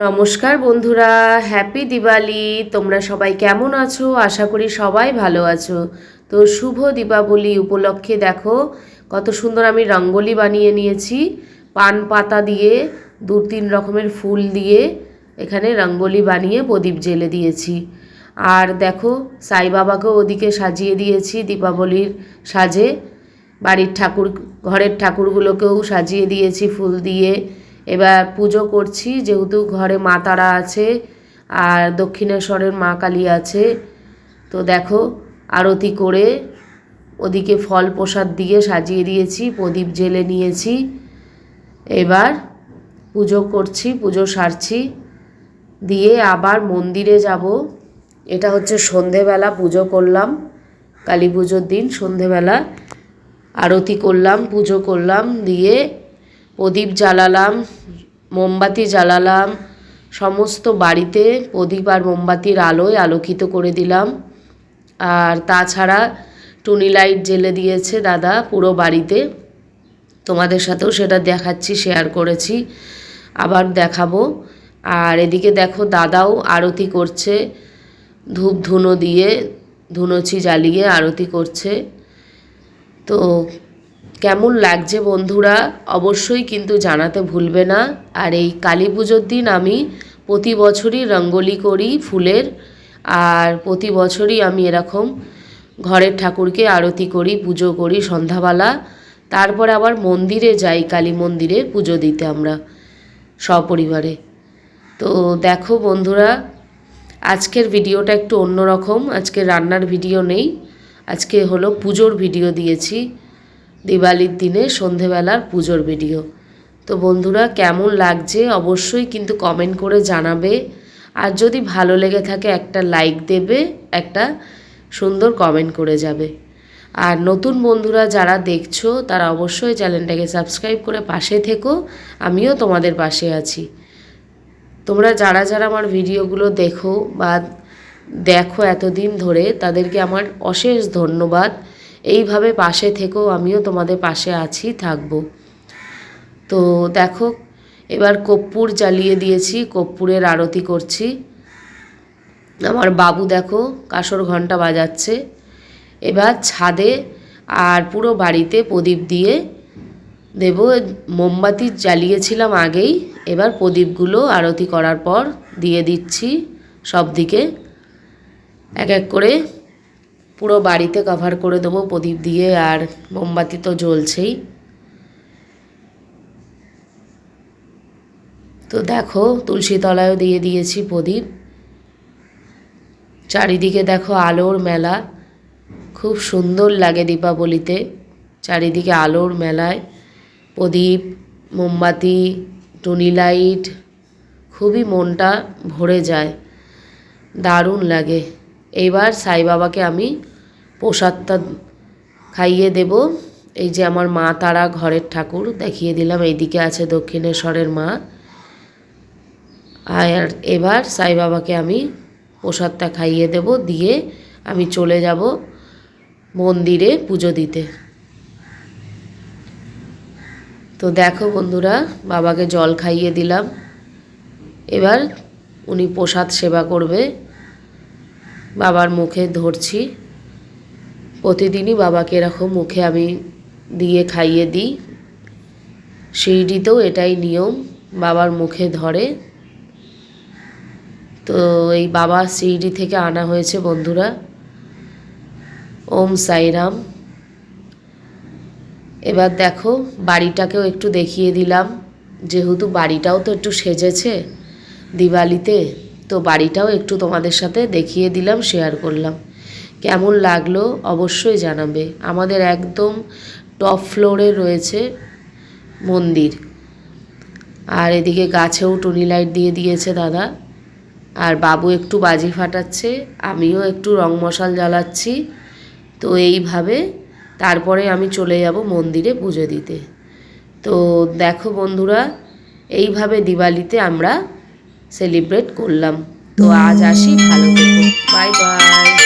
নমস্কার বন্ধুরা হ্যাপি দিওয়ালি তোমরা সবাই কেমন আছো? আশা করি সবাই ভালো আছো। তো শুভ দীপাবলি উপলক্ষে দেখো, কত সুন্দর আমি রঙ্গোলি বানিয়ে নিয়েছি। পান পাতা দিয়ে দু তিন রকমের ফুল দিয়ে এখানে রঙ্গোলি বানিয়ে প্রদীপ জেলে দিয়েছি। আর দেখো, সাই বাবাকেও ওদিকে সাজিয়ে দিয়েছি দীপাবলির সাজে। বাড়ির ঠাকুর, ঘরের ঠাকুরগুলোকেও সাজিয়ে দিয়েছি ফুল দিয়ে। এবার পুজো করছি, যেহেতু ঘরে মা তারা আছে আর দক্ষিণেশ্বরের মা কালী আছে। তো দেখো, আরতি করে ওদিকে ফল প্রসাদ দিয়ে সাজিয়ে দিয়েছি, প্রদীপ জেলে নিয়েছি। এবার পুজো করছি, পুজো সারছি। দিয়ে আবার মন্দিরে যাব। এটা হচ্ছে সন্ধেবেলা, পুজো করলাম, কালী পুজোর দিন সন্ধেবেলা। আরতি করলাম, পুজো করলাম, দিয়ে প্রদীপ জ্বালালাম, মোমবাতি জ্বালালাম, সমস্ত বাড়িতে প্রদীপ আর মোমবাতির আলোয় আলোকিত করে দিলাম। আর তাছাড়া টুনি লাইট জেলে দিয়েছে দাদা পুরো বাড়িতে। তোমাদের সাথেও সেটা দেখাচ্ছি শেয়ার করেছি, আবার দেখাবো। আর এদিকে দেখো দাদাও আরতি করছে, ধূপ ধুনো দিয়ে ধুনোচি জ্বালিয়ে আরতি করছে। তো কেমন লাগছে বন্ধুরা? অবশ্যই কিন্তু জানাতে ভুলবে না। আর এই কালী পুজোর দিন আমি প্রতি বছরই রঙ্গোলি করি ফুলের। আর প্রতি বছরই আমি এরকম ঘরের ঠাকুরকে আরতি করি, পুজো করি সন্ধ্যাবেলা। তারপর আবার মন্দিরে যাই, কালী মন্দিরে পুজো দিতে আমরা সপরিবারে। তো দেখো বন্ধুরা, আজকের ভিডিওটা একটু অন্যরকম। আজকে রান্নার ভিডিও নেই। আজকে হলো পুজোর ভিডিও দিয়েছি। দিওয়ালির দিনে সন্ধেবেলার পুজোর ভিডিও। তো বন্ধুরা, কেমন লাগছে অবশ্যই কিন্তু কমেন্ট করে জানাবে। আর যদি ভালো লেগে থাকে, একটা লাইক দেবে, একটা সুন্দর কমেন্ট করে যাবে। আর নতুন বন্ধুরা যারা দেখছ, তারা অবশ্যই চ্যানেলটাকে সাবস্ক্রাইব করে পাশে থেকো। আমিও তোমাদের পাশে আছি। তোমরা যারা যারা আমার ভিডিওগুলো দেখো বা দেখো এতদিন ধরে, তাদেরকে আমার অশেষ ধন্যবাদ। এইভাবে পাশে থেকেও আমিও তোমাদের পাশে আছি, থাকব। তো দেখো, এবার কর্পূর জ্বালিয়ে দিয়েছি কর্পূরের আরতি করছি। আমার বাবু দেখো, কাসর ঘণ্টা বাজাচ্ছে। এবার ছাদে আর পুরো বাড়িতে প্রদীপ দিয়ে দেব। মোমবাতি জ্বালিয়েছিলাম আগেই, এবার প্রদীপগুলো আরতি করার পর দিয়ে দিচ্ছি সব দিকে এক এক করে পুরো বাড়িতে কভার করে দেবো, প্রদীপ দিয়ে আর মোমবাতি তো জ্বলছেই। তো দেখো, তুলসী তলায়ও দিয়ে দিয়েছি প্রদীপ। চারিদিকে দেখো আলোর মেলা, খুব সুন্দর লাগে দীপাবলিতে। চারিদিকে আলোর মেলায় প্রদীপ, মোমবাতি, টুনি লাইট, খুবই মনটা ভরে যায়, দারুণ লাগে। এইবার সাই বাবাকে আমি প্রসাদটা খাইয়ে দেব। এই যে আমার মা তারা ঘরের ঠাকুর, দেখিয়ে দিলাম। এইদিকে আছে দক্ষিণেশ্বরের মা। আর এবার সাই বাবাকে আমি প্রসাদটা খাইয়ে দেব, দিয়ে আমি চলে যাব মন্দিরে পুজো দিতে। তো দেখো বন্ধুরা, বাবাকে জল খাইয়ে দিলাম। এবার উনি প্রসাদ সেবা করবে। বাবার মুখে ধরছি। প্রতিদিনই বাবাকে এরকম মুখে আমি দিয়ে খাইয়ে দিই। শিরডিতেও এটাই নিয়ম, বাবার মুখে ধরে। তো এই বাবা শিরডি থেকে আনা হয়েছে বন্ধুরা। ওম সাইরাম। এবার দেখো, বাড়িটাকেও একটু দেখিয়ে দিলাম। যেহেতু বাড়িটাও তো একটু সেজেছে দিওয়ালিতে, তো বাড়িটাও একটু তোমাদের সাথে দেখিয়ে দিলাম শেয়ার করলাম। কেমন লাগল অবশ্যই জানাবে। আমাদের একদম টপ ফ্লোরে রয়েছে মন্দির। আর এদিকে গাছেও টুনি লাইট দিয়ে দিয়েছে দাদা। আর বাবু একটু বাজি ফাটাচ্ছে, আমিও একটু রং মশাল জ্বালাচ্ছি। তো এইভাবে তারপরে আমি চলে যাব মন্দিরে পুজো দিতে। তো দেখো বন্ধুরা, এইভাবে দিওয়ালিতে আমরা সেলিব্রেট করলাম। তো আজ আসি, ভালো বাই বাই